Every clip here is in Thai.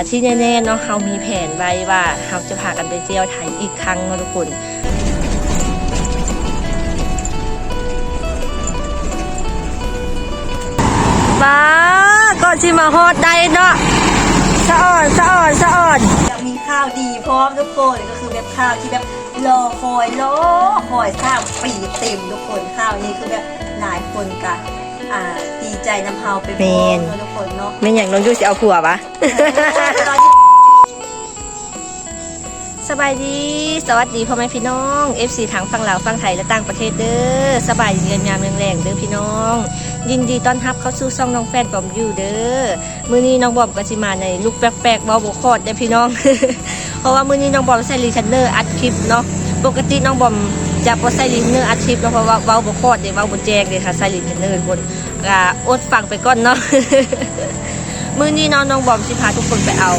อาที่แน่ๆเนาะเรามีแผนไว้ว่าเราจะพากันไปเที่ยวไทยอีกครั้งเนาะทุกคนบ้าก่อนสิมาฮอดได้เนาะสะอ่อนสะอ่อนสะอ่อนจะมีข้าวดีพร้อมทุกคนก็คือแบบข้าวที่แบบรอคอยรอคอยข้าวปีเต็มทุกคนข้าวนี้คือแบบหลายคนกัน อ่าดีใจน้ำเฮาไปพร้อมเนอะทุกคนเนาะไม่อย่างน้องยูสิเอาผัวปะตอนนี้สบายดี สวัสดีพ่อแม่พี่น้อง FC ทั้งฝั่งลาวฝั่งไทยและต่างประเทศเด้อ สบายดีเงินยามแรงๆเด้อพี่น้อง ยินดีต้อนรับเข้าสู่ช่องน้องแฟนบอมอยู่เด้อ มื้อนี้น้องบอมก็สิมาในลุคแปลกๆเบาบ่คอดเด้อพี่น้อง เพราะว่ามื้อนี้น้องบอมใส่รีชันเนอร์อัดคลิปเนาะ ปกติน้องบอม จะบ่ใส่รีชันเนอร์อัดคลิปเนาะเพราะว่าเบาบ่คอดเด้เบาบ่แจงเด้ค่ะใส่รีชันเนอร์คนก็อดฟังไปก่อนเนาะมื้อนี้น้องน้องบอมสิพาทุกคนไปเอา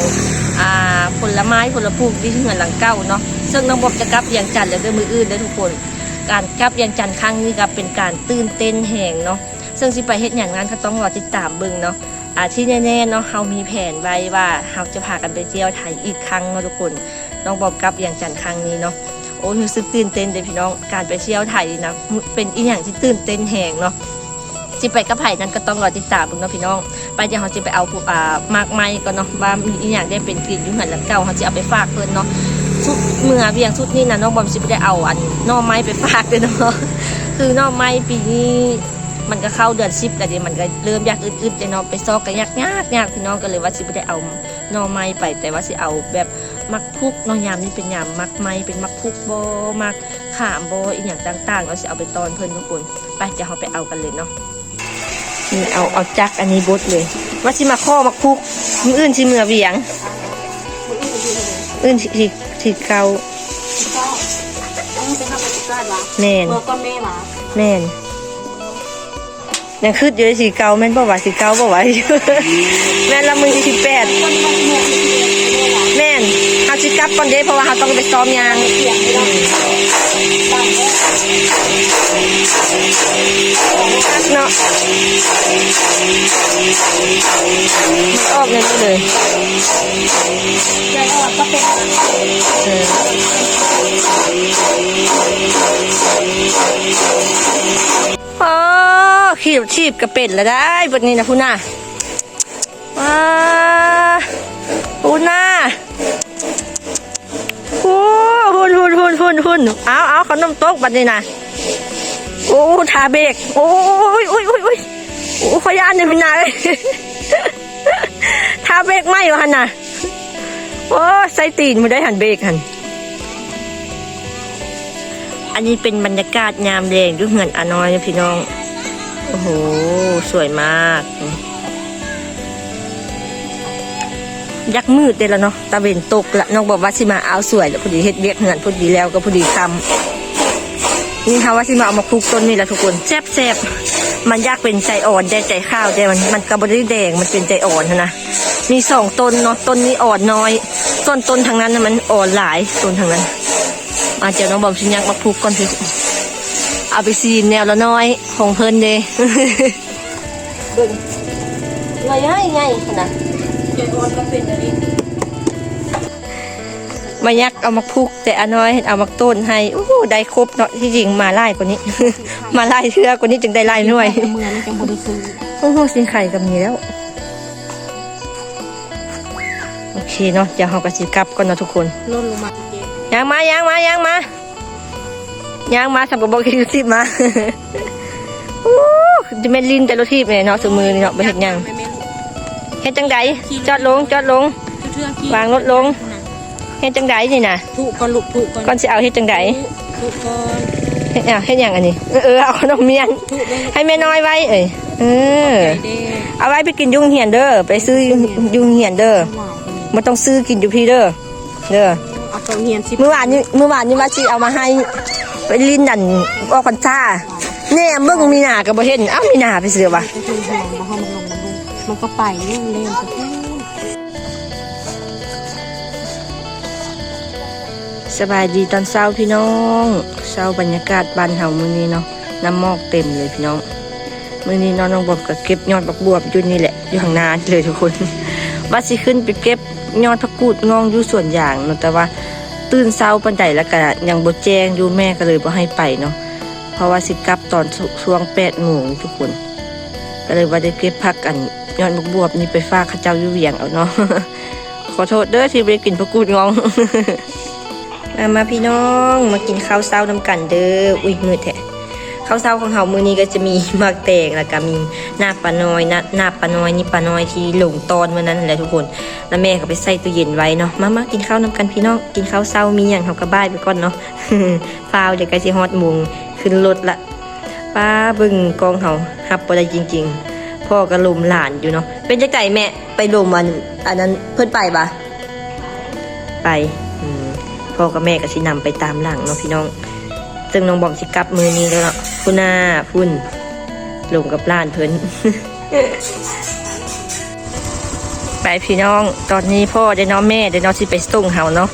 อ่าผลไม้ผลปลูกที่เหมือนหลังเก้าเนาะซึ่งน้องบอมจะกลับเวียงจันทร์แล้วด้วยมืออื่นเด้อทุกคน การกลับเวียงจันทร์ครั้งนี้ก็เป็นการตื่นเต้นแห่งเนาะซึ่งสิไปเฮ็ดอย่างนั้นก็ต้องรอติดตามเบิ่งเนาะอาที่แน่ๆเนาะเฮามีแผนไว้ว่าเฮาจะพากันไปเที่ยวไทยอีกครั้งเนาะทุกคน น้องบอมกลับเวียงจันทร์ครั้งนี้เนาะ โอ้รู้สึกตื่นเต้นเลยพี่น้องการไปเที่ยวไทยนี่นะเป็นอีหยังที่ตื่นเต้นแห่งเนาะสิไปกับไผ่นั้นก็ต้องรอติดตามเบิ่งเนาะพี่น้อง ไปเดี๋ยวเขาจะไปเอาอ่ามากไม้ก็เนาะว่ามีอีหยังได้เป็นกลิ่นยุ่งหันหลังเก่าเขาจะเอาไปฝากเพิ่นเนาะชุดเมื่อเบียงชุดนี้นะน้องบอมสิบ่ได้เอาอันนอไม้ไปฝากเลยเนาะคือนอไม้ปีนี้มันก็เข้าเดือนสิบแล้วเดี๋ยวมันก็เริ่มยากอึดๆเลยเนาะไปซอกกันยากยากยากพี่น้องก็เลยว่าสิบ่ได้เอา น่อไม้ไปแต่ว่าสิเอาแบบมักพุกเนาะยามนี้เป็นยามมักไม้เป็นมักพุกโบมักขามโบอีหยังต่างๆเราสิเอาไปตอนเพิ่นทุกคนไปเดี๋ยวเราไปเอากันเลยเนาะนี่เอาเอาจักอันนี้บดเลย ว่าสิมาข้อมาคุกมืออื่นสิเมือเบียงอื่นสิสิสิเกาต้องเป็นข้าวมันก้อนวะแม่นเมื่อก้อนแม่วะแม่น ยังคืดอยู่เลยสิเกาแม่นบ่ว่าสิเกาบ่ว่าแม่นละมือสิแปดแม่นเฮาสิกลับก่อนเด้เพราะว่าเฮาต้องไปซ้อมยางเนาะมันออกเลยนี่เลยใจอ่อนก็เป็นเอออ๋อ ขีบชีบกระเป็ดแล้วได้บทนี้นะคุน่ะว้าคุน่ะโอ้หุ่นหุ่นหุ่นหุ่นหุ่นเอาเอาขนมโต๊กบัดนี้นะโอ้ทาเบรกโอ้ยโอ้ยโอ้ยโอ้ยโอ้ขยานเนี่ยพี่นาเลยทาเบรกไหมวะหันน่ะโอ้ใส่ตีนมาได้หันเบรกหันอันนี้เป็นบรรยากาศยามแดงด้วยเหือนอาน้อยพี่น้อง โอ้โห สวยมาก ยักมืดเด้แล้วเนาะตะเวนตกละน้องบอกว่าสิมาเอาสวยแล้วพอดีเฮ็ดเบียกเหือนพอดีแล้วก็พอดีคำนี่ค่ะว่าสิมาเอามาคลุกต้นนี่แหละทุกคนแซ่บแซบๆมันยากเป็นใจอ่อนใจใจข้าวแต่มันมันกระบได้แดงมันเป็นใจอ่อนนะมีสองต้นเนาะต้นนี้อ่อนน้อยต้นต้นทางนั้นมันอ่อนหลายต้นทางนั้นอาเจ้าน้องบอมชิยักมาพุกก่อนสิ เอาไปซีมแนวละน้อยของเพิ่นเด้เบิ่งง่ายง่ายง่ายนะใจอ่อนก็เป็นอันนี้มายักเอามาพุก แต่อาน้อยเอามาต้นให้อู้หูได้ครบเนาะที่จริงมาไล่กว่านี้ มาไล่เทือกว่านี้จึงได้ไล่หน่วยเมื่อมันจังบริสุทธิ์โอ้โหสินไข่กับนี้แล้ว โอเคเนาะเดี๋ยวเราก็สิกลับก่อนเนาะทุกคนล่นลงมาเย็นยางมายางมายางมา ยางมาสับกระบอกคิวสิบมาอู้จะเป็นลินแต่รถทีบเนี่ยเนาะสมือนี่เนาะไปเห็นยังไม่แม่นเฮ็ดจังไดจอดลงจอดลงเชื่อขี้วางรถลงเฮ็ดจังไดนี่นะถูกก่อนลูกถูกก่อนก่อนสิเอาเฮ็ดจังไดถูกก่อนเฮ็ดอะเฮ็ดหยังอันนี้เออเออเอาขนมเมียนถูกแม่ให้แม่น้อยไว้เอ้ยเออใจเด้เอาไว้ไปกินยุงเหียนเด้อไปซื้อยุงเหียนเด้อหลายคนบ่ต้องซื้อกินอยู่พี่เด้อเด้อเอาตัวเฮียนสิเมื่อวานนี้เมื่อวานนี้ว่าสิเอามาให้ ไปลิ้นนั่นออกพรรษาแน่เบิ่งมีหน้าก็บ่เห็นเอ้ามีหน้าไปเสือว่ะจะถึงหอมมาให้มันลงมันลงมันก็ไปเรื่องเล่นสบายดีตอนเช้าพี่น้องเช้าบรรยากาศบ้านเฮามื้อนี้เนาะน้ำมอกเต็มเลยพี่น้องมื้อนี้น้องน้องบอมก็เก็บยอดบักบวบอยู่นี่แหละอยู่ข้างหน้าเลยทุกคนว่าสิขึ้นไปเก็บยอดผักกูดงองอยู่ส่วนอย่างเนาะแต่ว่า ตื่นเช้าปันใดแล้วก็ยังบ่แจ้งอยู่แม่ก็เลยบ่ให้ไปเนาะเพราะว่าสิกลับตอนช่วง8โมงทุกคน ก็เลยว่าได้เก็บพักกันยอดบกบวบนี่ไปฝากข้าเจ้าอยู่เวียงเอาเนาะขอโทษเด้อที่ไปกินผักกูดงองมามาพี่น้องมากินข้าวเช้านำกันเด้ออุ้ยมืดแท้ ข้าวเช้าของเฮามือนี้ก็จะมีมากแตงแล้วก็มีหน้าปลาน้อยหน้าหน้าปลาน้อยนี่ปลาน้อยที่หลงตอนมื้อนั้นแหละทุกคน แล้วแม่ก็ไปใส่ตู้เย็นไว้เนาะมามากินข้าวนำกันพี่น้องกินข้าวเช้ามีหยังเฮาก็บ้ายไปก่อนเนาะฟาวเดี๋ยวก็สิฮอดโมงขึ้นรถละป้าบิ่งกองเฮาฮับบ่ได้จริง ๆ พ่อก็ลมหลานอยู่เนาะเป็นจังไดแม่ไปลมมันอันนั้นเพิ่นไปปะไปพ่อกับแม่ก็สินำไปตามหลังเนาะพี่น้อง ซึ่งน้องบอมสิกลับมือนี้แล้วเนาะพุ่นหน้าพุ่นลงกับล้านเพิ่นไปพี่น้องตอนนี้พ่อได้น้องแม่ได้น้องสิไปส่งเฮาเนาะ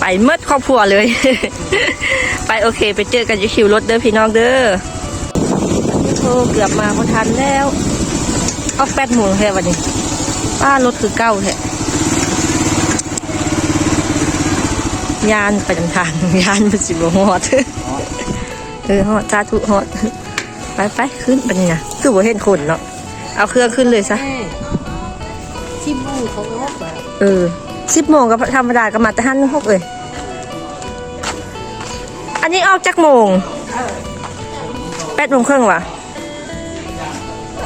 ไปเมดครอบครัวเลย ไปโอเค ไปเจอกันอยู่คิวรถเด้อพี่น้องเด้อโทเกือบมาพอทันแล้วเอาแปดโมงแค่วันนี้ป้ารถคือเก้าแท้ยานไปทางทางยานมันสิบฮอด เออฮอดจ้าทุฮอด ไปไปขึ้นไปนี่นะคือบ่เห็นคนเนาะเอาเครื่องขึ้นเลยซะที่มูเขาก็แบบเออสิบโมงก็ธรรมดาก็มาแต่ห้าหกเลยอันนี้ออกจากโมงแปดโมงครึ่งวะ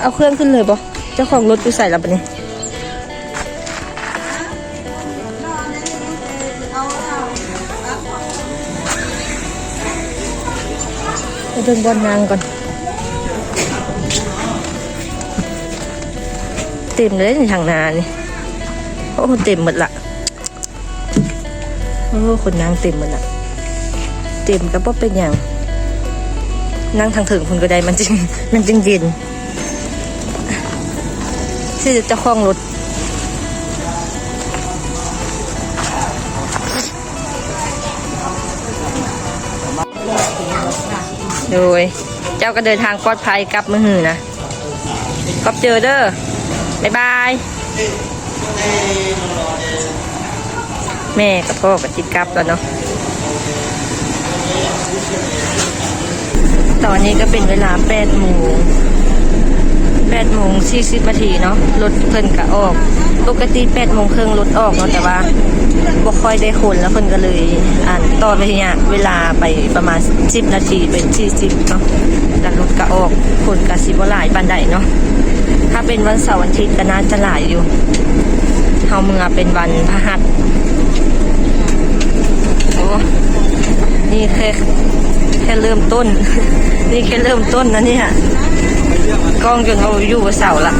เอาเครื่องขึ้นเลยปะเจ้าของรถกูใส่แล้วปะเนี่ย ไปเดินบนนางก่อน เต็มเลยในทางนานี่โอ้เต็มหมดละโอ้คนนั่งเต็มหมดละเต็มก็บ่เป็นอย่างนั่งทางถึงคุณก็ได้มันจริงมันจริงเย็นที่จะคล้องรถ โดย เจ้าก็เดินทางปลอดภัยกลับมือหือนะกลับเจอเด้อบ๊ายบาย แม่กับพ่อกับจิกลับแล้วเนาะตอนนี้ก็เป็นเวลาแปดโมง 8โมง40นาทีเนาะรถเพิ่นก็ออก ปกติ8โมงครึ่งรถออกเนาะแต่ว่าบ่ค่อยได้คนแล้วเพิ่นก็เลยอ่านต่อไปเนี่ยเวลาไปประมาณ 10 นาทีเป็น 40เนาะแล้วรถก็ออกคนก็สิบ่หลายปานใดเนาะถ้าเป็นวันเสาร์วันอาทิตย์ก็น่าจะหลายอยู่เฮาเมื่อเป็นวันพฤหัสโอ้นี่แค่แค่เริ่มต้น นี่แค่เริ่มต้นนะเนี่ย กล้องจนเราอยู่กับเสาละ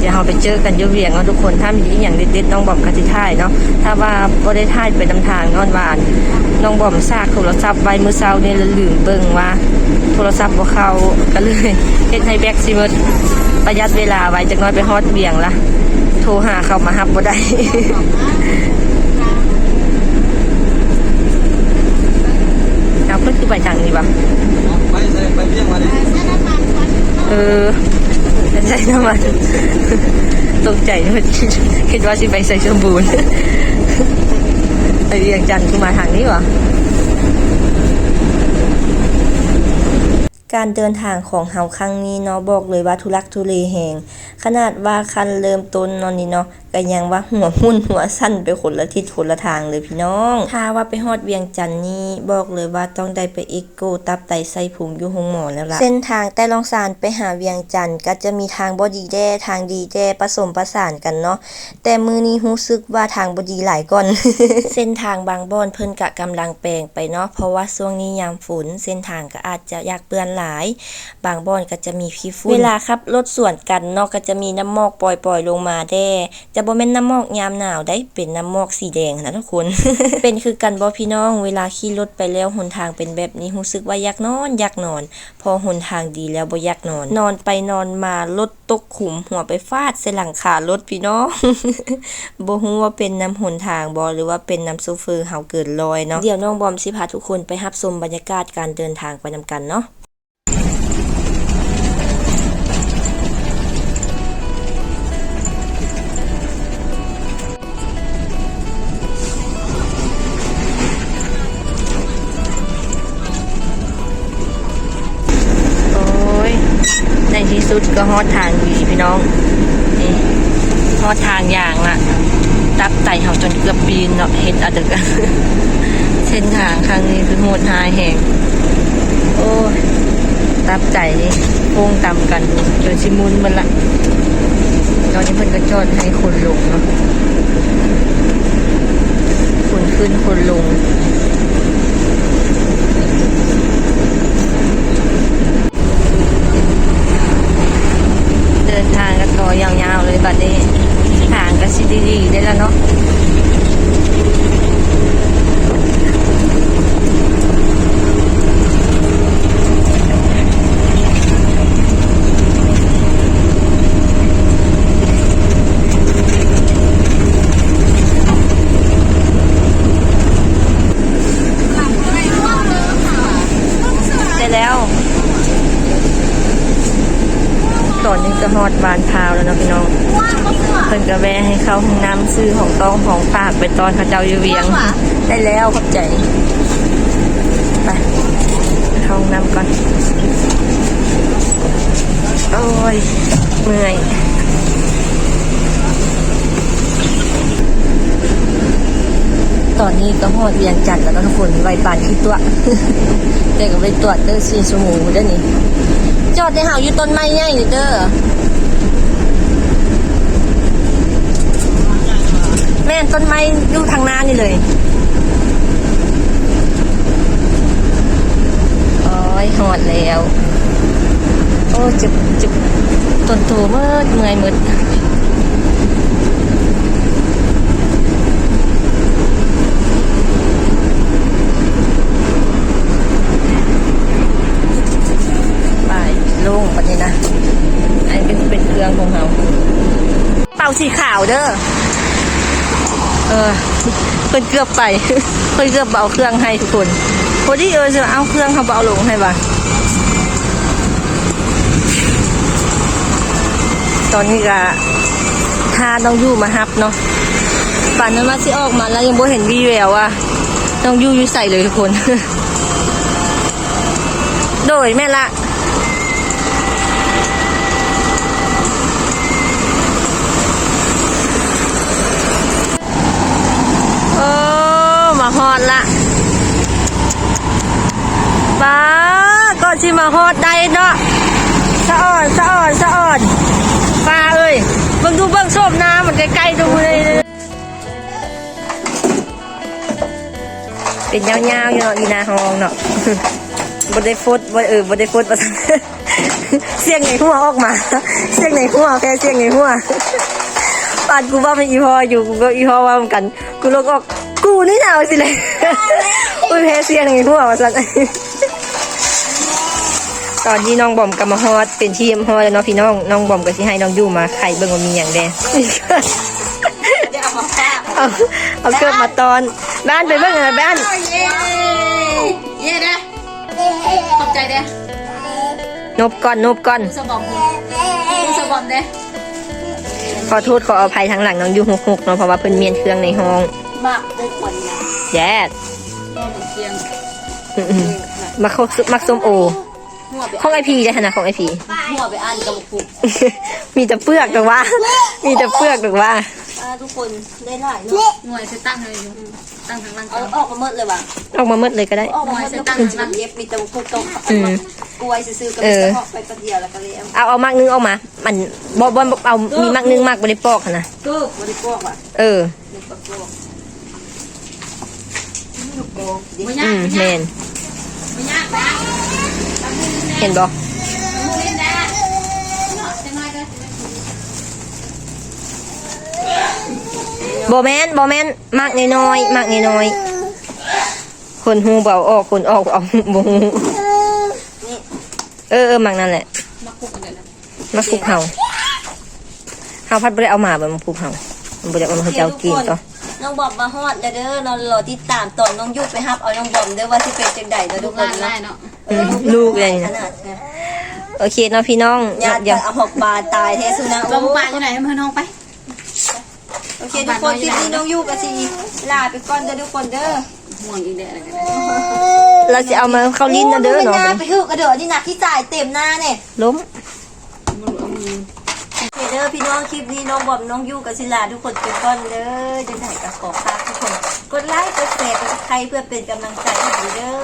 เดี๋ยวเราไปเจอกันยุ่เวียงเนาะทุกคนถ้ามีอย่างเด็ดๆน้องบอมกติท่ายเนาะถ้าว่าบ่ได้ท่ายไปนำทางนอนวานน้องบอมซากโทรศัพท์ไว้มือเช้านี่แล้วลืมเบิ่งว่า โทรศัพท์บ่เข้าก็เลยเฮ็ดให้แบกซิมดประหยัดเวลาไว้จักน้อยไปฮอดเวียงละโทรหาเขามาฮับบ่ได้ เอาเพิ่นคือ ไปทางนี้บ่ไปใส่ไปเรียกมาดิเออใช่น้ำมันตกใจนึกคิดว่าสิไปใส่สมบูรณ์ไปเวียงจันทร์คือมาทางนี้วะการเดินทางของเฮาครั้งนี้เนาะบอกเลยว่าทุลักทุเลแหงขนาดว่าคันเริ่มต้นนอนนี่เนาะก็ยังว่าหัวหุ่นหัวสั้นไปคนละทิศคนละทางเลยพี่น้อง ถ้าว่าไปฮอดเวียงจันนี่บอกเลยว่าต้องได้ไปเอ็กโกตับไตไส้พุงอยู่ห้องหมอแล้วล่ะ เส้นทางแต่ลองสานไปหาเวียงจันก็จะมีทางบอดีแด้ทางดีแด้ผสมประสานกันเนาะ แต่มือนี้รู้สึกว่าทางบอดีหลายก่อน เส้นทางบางบอนเพิ่นกะกำลังแปลงไปเนาะ เพราะว่าช่วงนี้ยามฝนเส้นทางก็อาจจะยากเปื้อนหลาย บางบอนก็จะมีขี้ฝุ่น เวลาขับรถสวนกันเนาะก็จะมีน้ำหมอกปล่อยๆลงมาแด้จะบ่แม่นน้ำหมอกยามหนาวได้เป็นน้ำหมอกสีแดงนะทุกคน เป็นคือกันบ่พี่น้องเวลาขี่รถไปแล้วหนทางเป็นแบบนี้รู้สึกว่าอยากนอนอยากนอน พอหนทางดีแล้วบ่อยากนอน นอนไปนอนมารถตกขุมหัวไปฟาดใส่หลังคารถพี่น้องบ่ฮู้ว่าเป็นน้ำหนทางบ่หรือว่าเป็นน้ำโซเฟอร์เฮาเกินลอยเนาะเดี๋ยวน้องบอมสิพาทุกคนไปรับชมบรรยากาศการเดินทางไปนำกันเนาะ ก็ฮอดทางดีพี่น้องนี่ฮอดทางอย่างละตับไตเฮาจนเกือบปีนเนาะเห็นอะดึกเส้นทางครั้งนี้คือโหดหายแห่งโอ้ยตับใจนี่โค้งต่ำกันจนชิมุนมันละตอนนี้เพิ่นก็จอดให้คนลงเนาะคนขึ้นคนลง เดินทางกันต่ อยาวๆเลยบัดนี้ทางก็สิดีๆได้แล้วเนาะได้แล้ว ตอนนี้ก็ฮอดบานพาวแล้วเนาะพี่น้อง เพิ่นก็แวะให้ เข้าห้องน้ำซื้อของต้องของฝากไปตอนเขาเจ้าอยู่เวียง ได้แล้วขอบใจ ไปเข้าห้องน้ำก่อน โอ้ย เมื่อยตอนนี้ก็ฮอดเวียงจันทน์แล้วเนาะทุกคนไวปานคือตัวเด็กก็ไปตรวจเด้อสี่ชั่วโมงเด้อนี่ จอดในหาวอยู่ต้นไม้ใหญ่นี่เด้อ แม่น ต้นไม้อยู่ทางหน้านี่เลยโอ้ยหอดแล้ว โอ้จุบจุบต้นโตเมื่อเมื่อยหมืดไปล่งปะนี้นะอันนี้เป็นเครื่องของเราเป่าสีขาวเด้อ เออเพิ่นเกือบไปเพิ่นเกือบเอาเครื่องให้ทุกคนพอดีเออจะเอาเครื่องเขาเอาลงให้บ่ะตอนนี้ก็ถ้าต้องอยู่มาฮับเนาะป่านนั้นมาสิออกมาแล้วยังบ่เห็นวีแววว่าต้องอยู่อยู่ใส่เลยทุกคน โดยแม่ละ โอ้มาฮ อดละป้าก็ชิมาฮอดได้เนาะสะอ่อนสะอ่อนสะอ่อนป้าเอ้ยเบิ่งดูเบิ่งโซบน้ำมันใกล้ๆดูเลยเป็นยาวๆอยู่เนาะอีนาฮองเนาะบดได้ฟดบ่เออบดได้ฟดบ่ซั่นเสียงในหัวออกมา เสียงในหัวแค่เสียงในหัว ปานกูว่าเป็นอีพออยู่กูก็อีพอว่าเหมือนกัน กูลกออกกูนี่หนาวสิเลยอุ้ยแพ้เสียงในหัวว่าสันตอนที่น้องบอมกับมาฮอดเป็นทีมฮอดแล้วเนาะพี่น้องน้องบอมก็สิให้น้องยู่มาไข่เบิ่งว่ามีอย่างแดเดี๋ยวเอามาฝากเอาเกิดมาตอนบ้านไปเบิ่งอะไรบ้านเย้เย้เด้ขอบใจเด้นบก่อนนบก่อนสบอมสบอมเด้ ขอโทษขออภัยทางหลังน้องยู่หกหกเนาะเพราะว่าเพิ่นเมียนเครื่องในห้องมากทุกคนนะแย่ก็เหมือนเคียงอื้อๆมักเขามักส้มโอหัวไปของไอพีได้ขนาดของไอพีหัวไปอ่านกระปุกมีแต่เปลือกหรือว่า มีแต่เปลือกหรือว่าอ่าทุกคนได้หลายเนาะหน่วยจะตั้งเลยอยู่ตั้งทางล่างเอาออกมาเมื่อเลยว่ะออกมามืดเลยก็ได้ออกมาเมื่อแล้วคุณจะเย็บมีแต่ปุกตรงอืม กล้วยซื้อๆก็เอมีอแต่ออกไปประเดียวแล้วก็เลยเอาเอาเอามากนึงออกมา มันบอบอบเอามีมากนึงมากบริปอกหั้นนะก็บริโภคอะเออ บริโภคลูกโป่งดิไม่อืยากมไม่แมยากนไม่ยากนะเห็นบอมูลินนะจะน้อยก็บอแมนบอแมนมากน้อยๆมากน้อยๆคนหูเบาออกคนออกเอาบ่หู เออเออมักนั่นแหละมาคุกกันเดี๋ยวนะมาปลูกเฮาเฮาพัดบ่ได้เอามาแบบมาปลูกเฮามันบ่ได้เอามาให้เจ้ากินต่อน้องบอมมาฮอดเด้อเด้อเรารอติดตามตอนน้องยุไปฮับเอาน้องบอมเด้อว่าสิเป็นจังใดเด้อลูทุกกคลานนเนาะได้เนาะอืมลูกเลยขนะนาดนะโอเคเนาะพี่น้องญาติเดี๋ยวเอาหอกบาตายแท้สุนะเราปลาอยู่ไหนเพื่อนน้องไปโอเคทุกคนคลิปนี้น้องยุกับสิลาไปก่อนเด้อทุกคนเด้อ ห่วงอีเดะอะไรกันเราจะเอามาเข้าลิ้นนะเด้อเนาะไปหื้อกระเด้อนี่นะที่จ่ายเต็มหน้าเนี่ยล้มมันโอเคเด้อพี่น้องคลิปนี้น้องบอมน้องยูกับศิลาทุกคนเป็นก้อนเด้อจะไหนกับขอฝากทุกคน กดไลค์กดแชร์กดใครเพื่อเป็นกำลังใจให้ดีเด้อ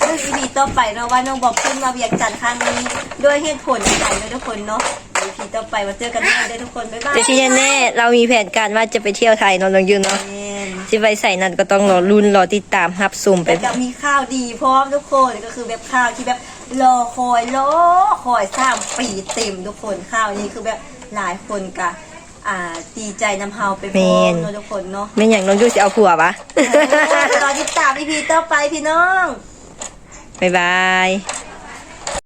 เรื่องอีพีต่อไปเราะว่าน้องบอมขึ้นมาเวียงจันทร์ครั้งนี้ด้วยเหตุผลอะไรเด้อทุกคนเนาะอีพีต่อไปมาเจอกันใหม่เด้อทุกคนบ๊ายบายแต่ที่แน่ๆเรามีแผนการว่าจะไปเที่ยวไทยเนอนน้องยูเนาะแม่น สิไปใส่นั่นก็ต้องรอรุ่นรอติดตามรับซุ่มไป แล้วก็มีข้าวดีพร้อมทุกคนก็คือแบบข้าวที่แบบรอคอยรอคอยสร้างปีเต็มทุกคนข้าวนี้คือแบบหลายคนกะอ่าดีใจนำเฮาไปพร้อมเนาะทุกคนเนาะ ไม่อย่างน้องยูจะเอาผัวปะ รอติดตามอีพีต่อไปพี่น้อง บ๊ายบาย